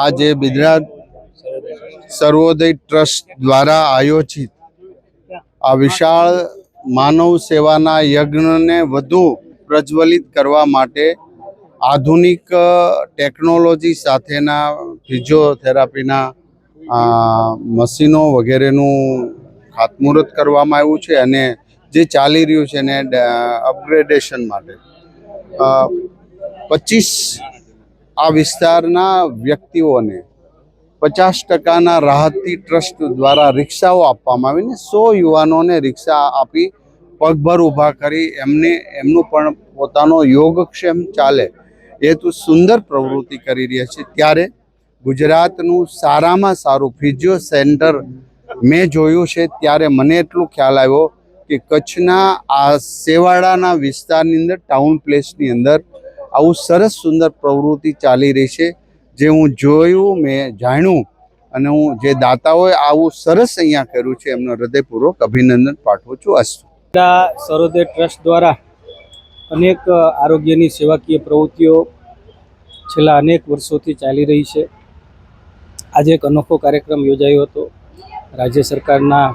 આ જે સર્વોદય ટ્રસ્ટ દ્વારા આયોજિત આ વિશાળ માનવ સેવાના યજ્ઞને વધુ પ્રજ્વલિત કરવા માટે આધુનિક ટેકનોલોજી સાથેના ફિઝિયોથેરાપીના મશીનો વગેરેનું ખાતમુહૂર્ત કરવામાં આવ્યું છે અને જે ચાલી રહ્યું છે એને અપગ્રેડેશન માટે. પચીસ આ વિસ્તારના વ્યક્તિઓને પચાસ ટકાના રાહતી ટ્રસ્ટ દ્વારા રિક્ષાઓ આપવામાં આવીને સો યુવાનોને રિક્ષા આપી પગભર ઊભા કરી એમને, એમનું પણ પોતાનો યોગક્ષેમ ચાલે એ તો સુંદર પ્રવૃત્તિ કરી રહ્યા છે. ત્યારે ગુજરાતનું સારામાં સારું ફિઝિયો સેન્ટર મેં જોયું છે, ત્યારે મને એટલું ખ્યાલ આવ્યો કે કચ્છના આ સેવાડાના વિસ્તારની અંદર, ટાઉન પ્લેસની અંદર આવું સરસ સુંદર પ્રવૃત્તિ ચાલી રહી છે. જે હું જોયું, મેં જાણ્યું અને હું જે દાતાઓએ આવું સરસ અહીંયા કર્યું છે, એમનો હૃદયપૂર્વક અભિનંદન પાઠવું છું અસ્તુ સરોદય ટ્રસ્ટ દ્વારા અનેક આરોગ્યની સેવાકીય પ્રવૃત્તિઓ છેલ્લા અનેક વર્ષોથી ચાલી રહી છે. આજે એક અનોખો કાર્યક્રમ યોજાયો હતો. રાજ્ય સરકારના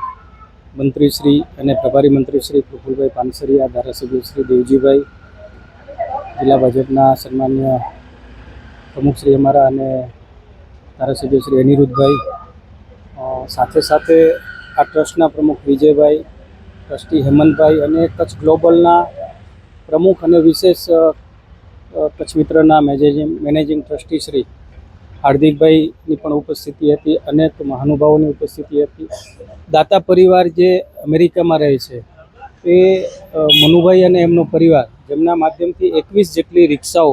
મંત્રીશ્રી અને પ્રભારી મંત્રી શ્રી પ્રફુલભાઈ પાનસરિયા, ધારાસભ્ય શ્રી દેવજીભાઈ જિલ્લા ભાજપના સન્માન્ય પ્રમુખશ્રી અમારા અને ધારાસભ્ય શ્રી અનિરુદ્ધભાઈ. સાથે સાથે આ ટ્રસ્ટના પ્રમુખ વિજયભાઈ, ટ્રસ્ટી હેમંતભાઈ અને કચ્છ ગ્લોબલના પ્રમુખ અને વિશેષ કચ્છ મિત્રના મેનેજિંગ મેનેજિંગ ટ્રસ્ટી શ્રી હાર્દિકભાઈની પણ ઉપસ્થિતિ હતી, અનેક મહાનુભાવોની ઉપસ્થિતિ હતી. દાતા પરિવાર જે અમેરિકામાં રહે છે, એ મનુભાઈ અને એમનો પરિવાર જેમના માધ્યમથી એકવીસ જેટલી રિક્ષાઓ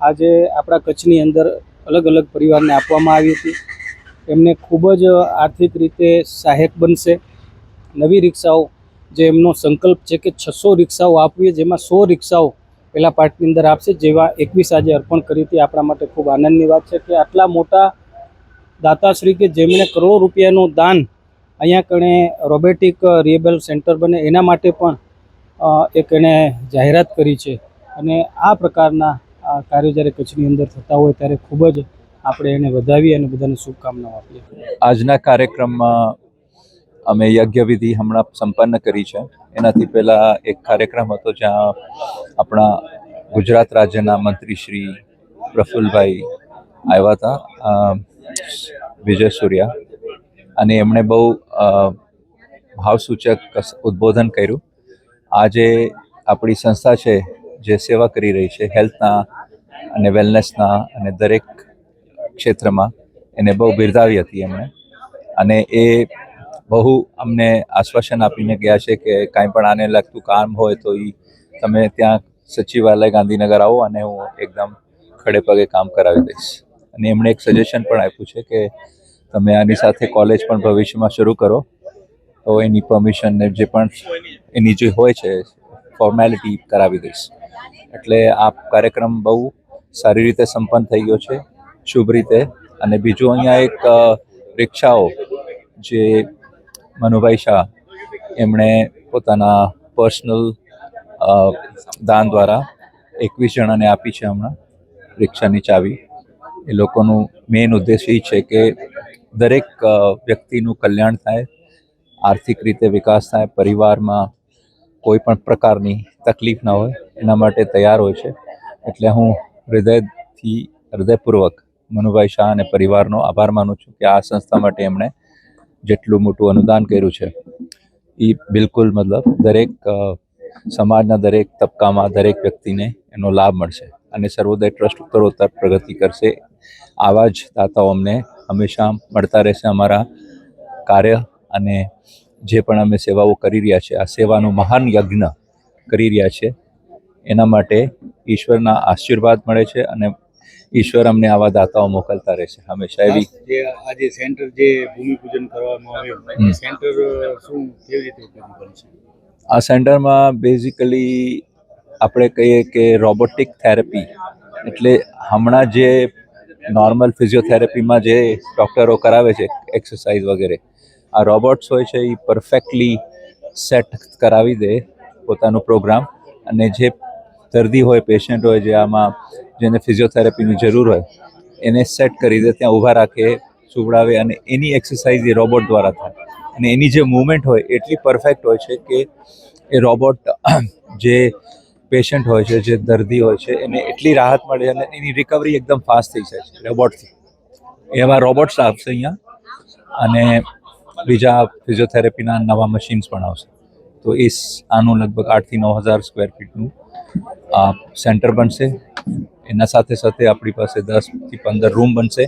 આજે આપણા કચ્છની અંદર અલગ અલગ પરિવારને આપવામાં આવી હતી. એમને ખૂબ જ આર્થિક રીતે સહાયક બનશે. નવી રિક્ષાઓ જે એમનો સંકલ્પ છે કે છસો રિક્ષાઓ આપવી જેમાં સો રિક્ષાઓ પહેલા પાર્ટની અંદર આપશે, જેવા એકવીસ આજે અર્પણ કરી હતી. આપણા માટે ખૂબ આનંદની વાત છે કે આટલા મોટા દાતાશ્રી કે જેમણે કરોડો રૂપિયાનું દાન અહીંયા કણે રોબોટિક રિએબલ સેન્ટર બને, એના માટે પણ એક એણે જાહેરાત કરી છે. અને આ પ્રકારના કાર્યો જ્યારે કચ્છની અંદર થતા હોય ત્યારે ખૂબ જ આપણે એને વધાવી અને બધાને શુભકામનાઓ આપીએ. આજના કાર્યક્રમમાં અમે યજ્ઞવિધિ હમણાં સંપન્ન કરી છે. એનાથી પહેલાં એક કાર્યક્રમ હતો જ્યાં આપણા ગુજરાત રાજ્યના મંત્રી શ્રી પ્રફુલભાઈ આવ્યા હતા વિજય સૂર્યા. અને એમણે બહુ ભાવસૂચક ઉદ્બોધન કર્યું. આજે આપણી સંસ્થા છે જે સેવા કરી રહી છે હેલ્થના અને વેલનેસના અને દરેક ક્ષેત્રમાં એને બહુ બિરદાવી હતી એમણે. અને એ બહુ અમને આશ્વાસન આપીને ગયા છે કે કાંઈ પણ આને લગતું કામ હોય તો એ તમે ત્યાં સચિવાલય, ગાંધીનગર આવો અને હું એકદમ ખડે પગે કામ કરાવી દઈશ. અને એમણે એક સજેશન પણ આપ્યું છે કે તમે આની સાથે કોલેજ પણ ભવિષ્યમાં શરૂ કરો. તો એની પરમિશન ને જે પણ એની જે હોય છે ફોર્મેલિટી કરાવી દઈશ. એટલે આ કાર્યક્રમ બહુ સારી રીતે સંપન્ન થઈ ગયો છે, શુભ રીતે. અને બીજું અહીંયા એક રિક્ષાઓ જે મનુભાઈ શાહ એમણે પોતાના પર્સનલ દાન દ્વારા એકવીસ જણાને આપી છે હમણાં રિક્ષાની ચાવી. એ લોકોનું મેઇન ઉદ્દેશ એ છે કે દરેક વ્યક્તિનું કલ્યાણ થાય આર્થિક રીતે વિકાસ થાય, પરિવારમાં કોઈ પણ પ્રકારની તકલીફ ના હોય, એના માટે તૈયાર હોય છે. એટલે હું હૃદયથી, હૃદયપૂર્વક મનુભાઈ શાહ અને પરિવારનો આભાર માનું છું કે આ સંસ્થા માટે એમણે જેટલું મોટું અનુદાન કર્યું છે. એ બિલકુલ મતલબ દરેક સમાજના દરેક તબક્કામાં દરેક વ્યક્તિને એનો લાભ મળશે અને સર્વોદય ટ્રસ્ટ ઉત્તરોત્તર પ્રગતિ કરશે. આવા જ દાતાઓ અમને હંમેશા મળતા રહેશે અમારા કાર્ય અને જે પણ અમે સેવાઓ કરી રહ્યા છે આ સેવાનું મહાન યજ્ઞ કરી રહ્યા છે એના માટે ઈશ્વરના આશીર્વાદ મળે છે અને ઈશ્વર અમને આવા દાતાઓ મોકલતા રહેશે હંમેશા. એવી જે આજે સેન્ટર જે ભૂમિપૂજન કરવામાં આવ્યું સેન્ટર શું કેવી રીતે ઉપયોગી બનશે આ સેન્ટરમાં બેઝિકલી આપણે કહીએ કે રોબોટિક થેરેપી એટલે હમણાં જે નોર્મલ ફિઝિયોથેરાપીમાં જે ડૉક્ટરો કરાવે છે એક્સરસાઇઝ વગેરે આ રોબોટ્સ હોય છે એ પરફેક્ટલી સેટ કરાવી દે પોતાનો પ્રોગ્રામ. અને જે દર્દી હોય, પેશન્ટ હોય, જે આમાં જેને ફિઝિયોથેરાપીની જરૂર હોય, એને સેટ કરી દે, ત્યાં ઊભા રાખે, સુવડાવે અને એની એક્સરસાઇઝ એ રોબોટ દ્વારા થાય. અને એની જે મૂવમેન્ટ હોય એટલી પરફેક્ટ હોય છે કે એ રોબોટ જે પેશન્ટ હોય છે, જે દર્દી હોય છે, એને એટલી રાહત મળે અને એની રિકવરી એકદમ ફાસ્ટ થઈ જાય છે રોબોટથી. એવા રોબોટ્સ આવશે અહીંયા. અને બીજા ફિઝિયોથેરેપીના નવા મશીન્સ પણ આવશે. તો એ આનું લગભગ આઠથી નવ હજાર સ્ક્વેર ફીટનું આ સેન્ટર બનશે. એના સાથે સાથે આપણી પાસે દસથી પંદર રૂમ બનશે.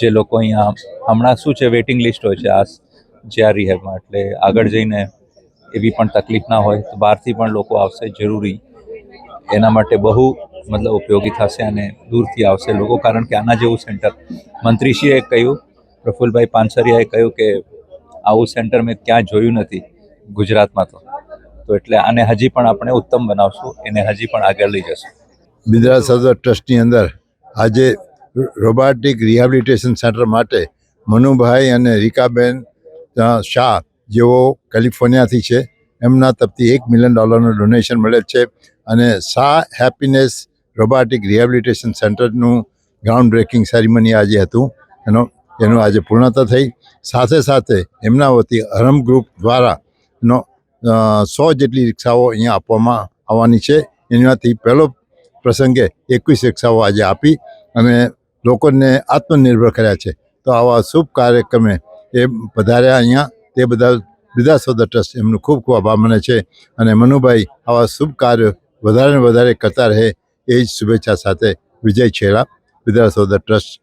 જે લોકો અહીંયા હમણાં શું છે વેઇટિંગ લિસ્ટ હોય છે, આ જ્યાં રિહેબમાં. એટલે આગળ જઈને એવી પણ તકલીફ ના હોય તો બહારથી પણ લોકો આવશે જરૂરી. એના માટે બહુ મતલબ ઉપયોગી થશે અને દૂરથી આવશે લોકો. કારણ કે આના જેવું સેન્ટર મંત્રીશ્રીએ કહ્યું પ્રફુલભાઈ પાનસરિયાએ કહ્યું કે આવું સેન્ટર મેં ક્યાં જોયું નથી ગુજરાતમાં તો. તો એટલે આને હજી પણ આપણે ઉત્તમ બનાવશું, એને હજી પણ આગળ લઈ જશું. બિદ્રા સદર ટ્રસ્ટની અંદર આજે રોબાટિક રિહેબિલિટેશન સેન્ટર માટે મનુભાઈ અને રીકાબેન શાહ જેઓ કેલિફોર્નિયાથી છે, એમના તરફથી એક મિલિયન ડોલરનું ડોનેશન મળેલ છે અને શાહ હેપીનેસ રોબાટિક રિહેબિલિટેશન સેન્ટરનું ગ્રાઉન્ડ બ્રેકિંગ સેરેમની આજે હતું. એનો એનું આજે પૂર્ણતા થઈ. સાથે સાથે એમના વતી હરમ ગ્રુપ દ્વારા નો સો જેટલી રિક્ષાઓ અહીંયા આપવામાં આવવાની છે. એનાથી પહેલો પ્રસંગે એકવીસ રિક્ષાઓ આજે આપી અને લોકોને આત્મનિર્ભર કર્યા છે. તો આવા શુભ કાર્યક્રમે એ પધાર્યા અહીંયા. તે બધા બિદા સોદર ટ્રસ્ટ એમનું ખૂબ ખૂબ આભાર માને છે. અને મનુભાઈ આવા શુભ કાર્ય વધારે ને વધારે કરતા રહે એ જ શુભેચ્છા સાથે વિજય છેડા બિદા સોદર ટ્રસ્ટ